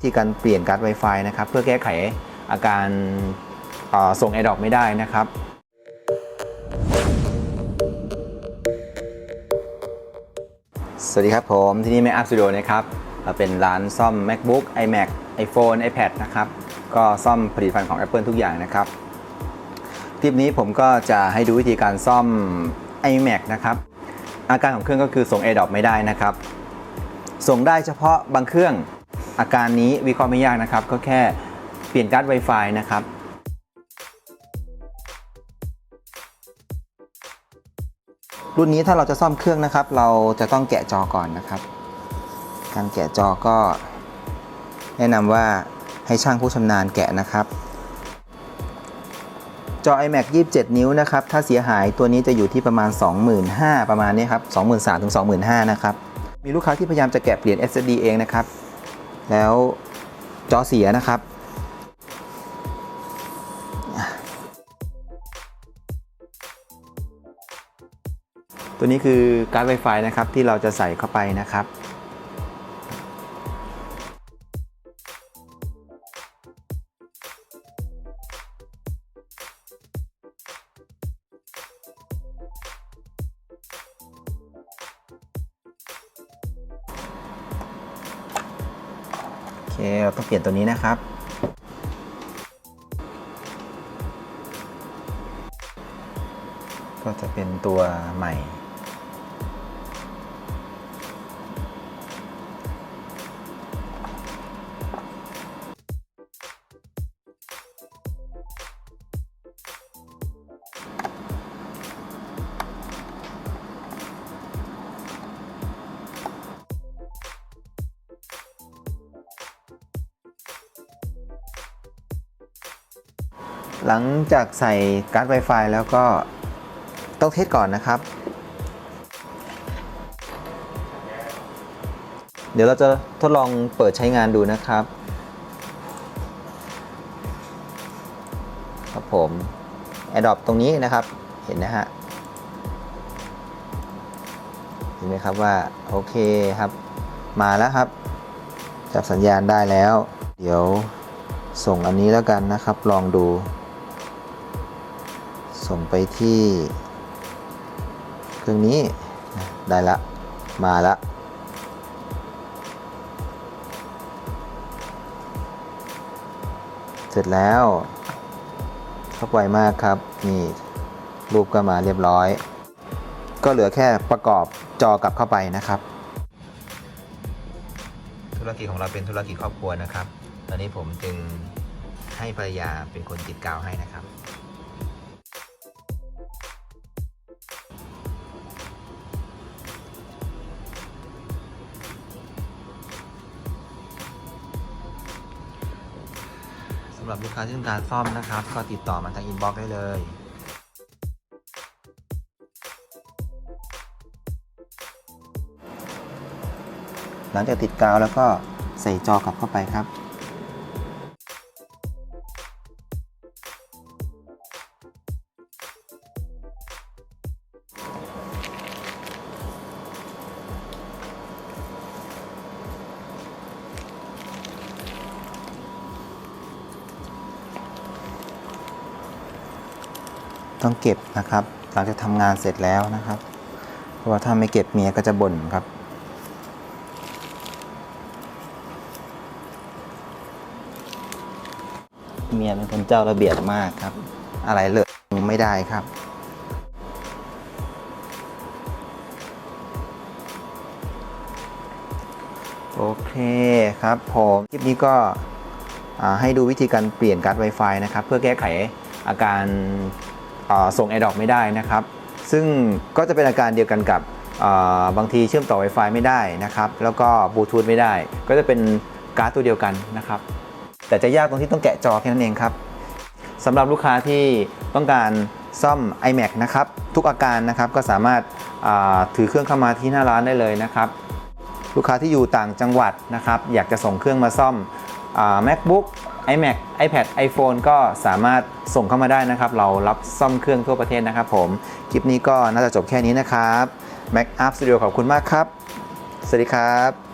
ที่การเปลี่ยนการ์ด Wi-Fi นะครับ เพื่อแก้ไขอาการส่ง AirDrop ไม่ได้นะครับ สวัสดีครับผมที่นี่ Mac Up Studio นะครับเราเป็นร้านซ่อม MacBook iMac iPhone iPad นะครับ ก็ซ่อมผลิตภัณฑ์ของ Apple ทุกอย่างนะครับ คลิปนี้ผมก็จะให้ดูวิธีการซ่อม iMac นะครับ อาการของเครื่องก็คือส่ง AirDrop ไม่ได้นะครับ ส่งได้เฉพาะบางเครื่อง อาการนี้วิเคราะห์ไม่ยากนะครับ ก็แค่เปลี่ยนการ์ด Wi-Fi นะครับรุ่นนี้ถ้าเราจะซ่อมเครื่องนะครับ เราจะต้องแกะจอก่อนนะครับ การแกะจอก็ แนะนำว่าให้ช่างผู้ชำนาญแกะนะครับ จอ iMac 27 นิ้วนะครับ ถ้าเสียหายตัวนี้จะอยู่ที่ประมาณ 25,000ประมาณนี้ครับ 23,000ถึง25,000นะครับ มีลูกค้าที่พยายามจะแกะเปลี่ยน SSD เองนะครับ แล้วจอเสียนะครับ ตัวนี้คือการ์ด Wi-Fi นะครับที่เราจะใส่เข้าไปนะครับ เคเราต้องเปลี่ยนตัวนี้นะครับ ก็จะเป็นตัวใหม่ หลังจากใส่การ์ด Wi-Fi แล้วก็ต้องเทสก่อนนะครับ เดี๋ยวเราจะทดลองเปิดใช้งานดูนะครับ ครับผม AirDrop ตรงนี้นะครับ เห็นนะฮะ เห็นไหมครับว่า โอเคครับ มาแล้วครับ จับสัญญาณได้แล้ว เดี๋ยวส่งอันนี้แล้วกันนะครับ ลองดู ส่งไปที่เครื่องนี้ได้ละ มาละเสร็จแล้วเข้าไวมากครับ นี่ รูปก็มาเรียบร้อย ก็เหลือแค่ประกอบจอกลับเข้าไปนะครับ ธุรกิจของเราเป็นธุรกิจครอบครัวนะครับ ตอนนี้ผมจึงให้ภรรยาเป็นคนติดกาวให้นะครับำหรับลูกค้าที่ต้องการซ่อมนะครับ ก็ติดต่อมาทางอินบ็อกซ์ได้เลยหลังจากติดกาวแล้วก็ใส่จอกลับเข้าไปครับ ต้องเก็บนะครับ หลังจากทำงานเสร็จแล้วนะครับ เพราะว่าถ้าไม่เก็บเมียก็จะบ่นครับ เมียเป็นคนเจ้าระเบียบมากครับ อะไรเลอะไม่ได้ครับโอเคครับผมคลิปนี้ก็ให้ดูวิธีการเปลี่ยนการ์ด Wi-Fi นะครับ เพื่อแก้ไขอาการ ส่ง AirDrop ไม่ได้นะครับ ซึ่งก็จะเป็นอาการเดียวกันกับบางทีเชื่อมต่อ Wi-Fi ไม่ได้นะครับ แล้วก็บลูทูธไม่ได้ ก็จะเป็นการ์ดตัวเดียวกันนะครับ แต่จะยากตรงที่ต้องแกะจอแค่นั้นเองครับสำหรับลูกค้าที่ต้องการซ่อม iMac นะครับ ทุกอาการนะครับก็สามารถถือเครื่องเข้ามาที่หน้าร้านได้เลยนะครับ ลูกค้าที่อยู่ต่างจังหวัดนะครับ อยากจะส่งเครื่องมาซ่อม MacBook iMac iPad iPhone ก็สามารถส่งเข้ามาได้นะครับ เรารับซ่อมเครื่องทั่วประเทศนะครับผม คลิปนี้ก็น่าจะจบแค่นี้นะครับ Mac Up Studio ขอบคุณมากครับ สวัสดีครับ